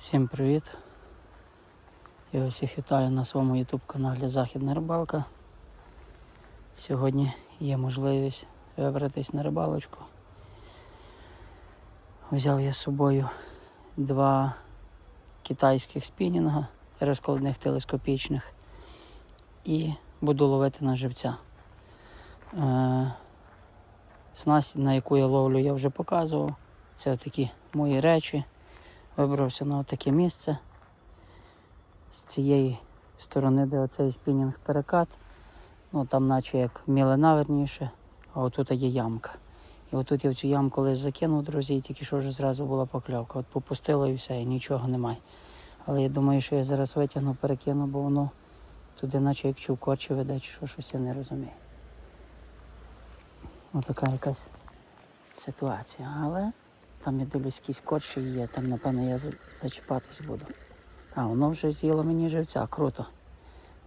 Всім привіт! Я усіх вітаю на своєму YouTube каналі Західна Рибалка. Сьогодні є можливість вибратись на рибалочку. Взяв я з собою два китайських спінінга розкладних телескопічних і буду ловити на живця. Е, Снасть, на яку я ловлю, я вже показував. Це такі мої речі. Вибрався на таке місце з цієї сторони, де оцей спінінг перекат. Ну там наче як мілина верніше, а отут є ямка. І отут я в цю ямку колись закинув, друзі, і тільки що вже зразу була покльовка. От попустило і все, і нічого немає. Але я думаю, що я зараз витягну, перекину, бо воно туди наче як чувкоче веде, чи що щось я не розумію. Отака якась ситуація. Але там я дивлюсь, якісь корчі є, там напевно я зачіпатись буду. А, воно вже з'їло мені живця, круто.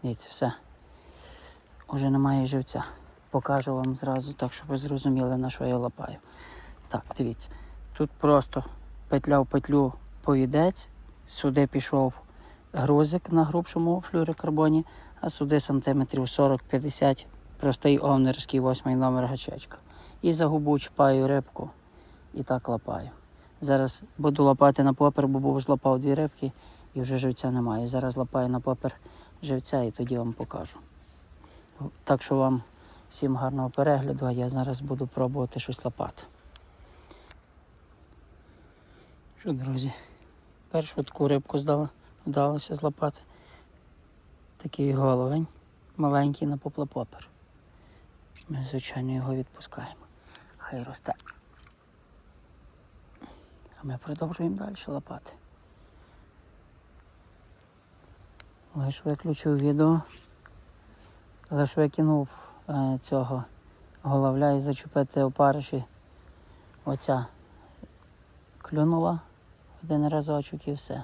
Дивіться, все. Уже немає живця. Покажу вам зразу так, щоб ви зрозуміли, на що я лапаю. Так, дивіться. Тут просто петля в петлю повідець, сюди пішов грузик на грубшому флюрокарбоні, а сюди сантиметрів 40-50 простий овнерський восьмий номер гачечка. І за губу чіпаю рибку і так лапаю. Зараз буду лапати на попер, бо був злапав дві рибки і вже живця немає. Зараз лапаю на попер живця і тоді вам покажу. Так що вам всім гарного перегляду, а я зараз буду пробувати щось лапати. Що, друзі, першу таку рибку здала, вдалося злапати. Такий головень, маленький на поплапопер. Ми, звичайно, його відпускаємо. Хай росте. Ми продовжуємо далі лапати. Лиш виключив відео. Лиш викинув е, цього головля і зачепити опариші. Оця клюнула один разочок і все.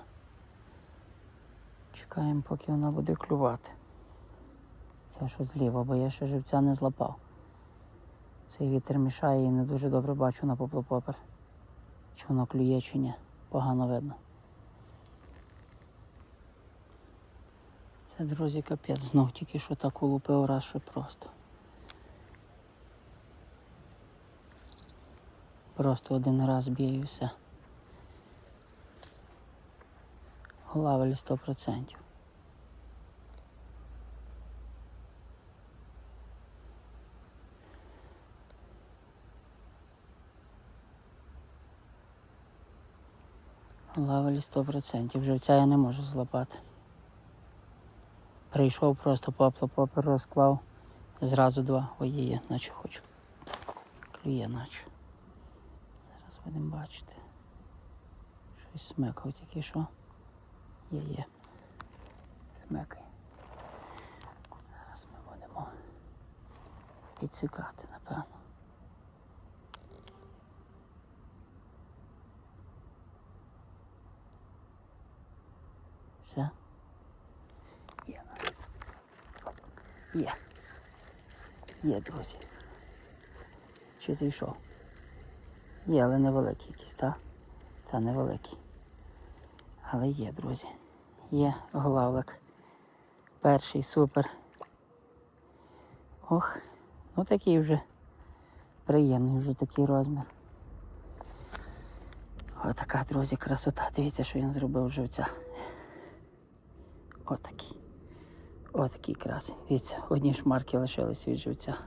Чекаємо, поки вона буде клювати. Це що зліва, бо я ще живця не злапав. Цей вітер мішає і не дуже добре бачу на поплопопер. Чи воно клює, чи. Погано видно. Це, друзі, капець. Знов тільки що так улупив раз, що просто. Просто один раз б'є і все. процентів. 100%. Лавелі 100%. Живця я не можу злопати. Прийшов просто попло попер розклав. Зразу два. Ой, є, наче хочу. Клює, наче. Зараз будемо бачити. Щось смикав тільки що. Є, є. Смикай. Зараз ми будемо підсікати, напевно. Все. Є. Є. Є, друзі. Чи зайшов? Є, але невеликий якийсь, так? Та невеликий. Але є, друзі. Є главлик. Перший супер. Ох, ну такий вже приємний вже такий розмір. Отака, друзі, красота. Дивіться, що він зробив живця. Отакий. Отакий красень. Дивіться, одні шмарки лишились від живця.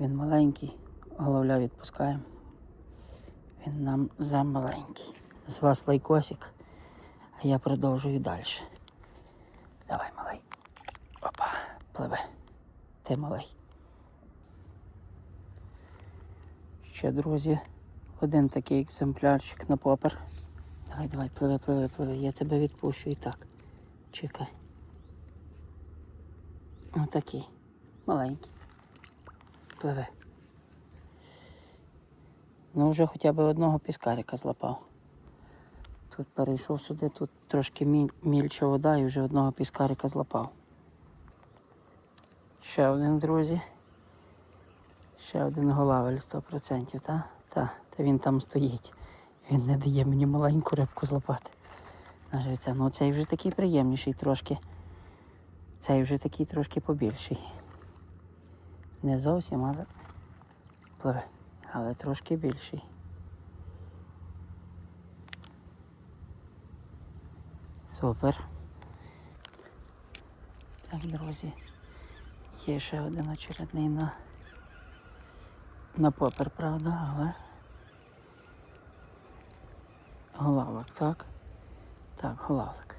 Він маленький, головля відпускаємо. Він нам замаленький. З вас лайкосик, а я продовжую далі. Давай, малий. Опа, пливе. Ти малий. Ще, друзі, один такий екземплярчик на попер. Давай, давай, пливи, пливи, пливи. Я тебе відпущу і так. Чекай. Отакий. Маленький. Пливи. Ну, вже хоча б одного піскарика злапав. Тут перейшов сюди, тут трошки міль, мільча вода і вже одного піскарика злапав. Ще один, друзі. Ще один голавель 100%, так? Так, та він там стоїть. Він не дає мені маленьку рибку злопати. На живця. Ну цей вже такий приємніший трошки. Цей вже такий трошки побільший. Не зовсім, але пливе. Але трошки більший. Супер. Так, друзі. Є ще один очередний на, на попер, правда, але. Голавлик, так? Так, голавлик.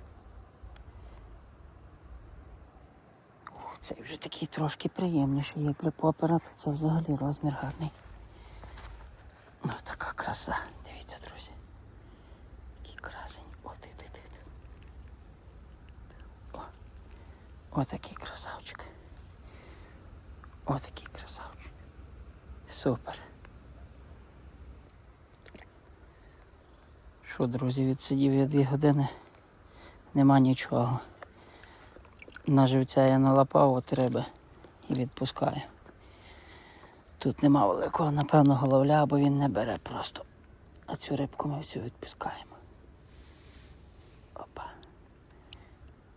Ух, цей вже такий трошки приємніший, як для попера, то це взагалі розмір гарний. Ну, така краса. Дивіться, друзі. Який красень. О, ти, ти, ти. О, отакий красавчик. Отакий красавчик. Супер. Що, друзі, відсидів я дві години. Нема нічого. На живця я налапав от риби і відпускаю. Тут нема великого, напевно, головля, бо він не бере просто. А цю рибку ми всю відпускаємо. Опа.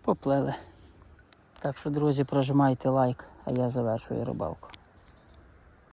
Поплили. Так що, друзі, прожимайте лайк, а я завершую рибалку.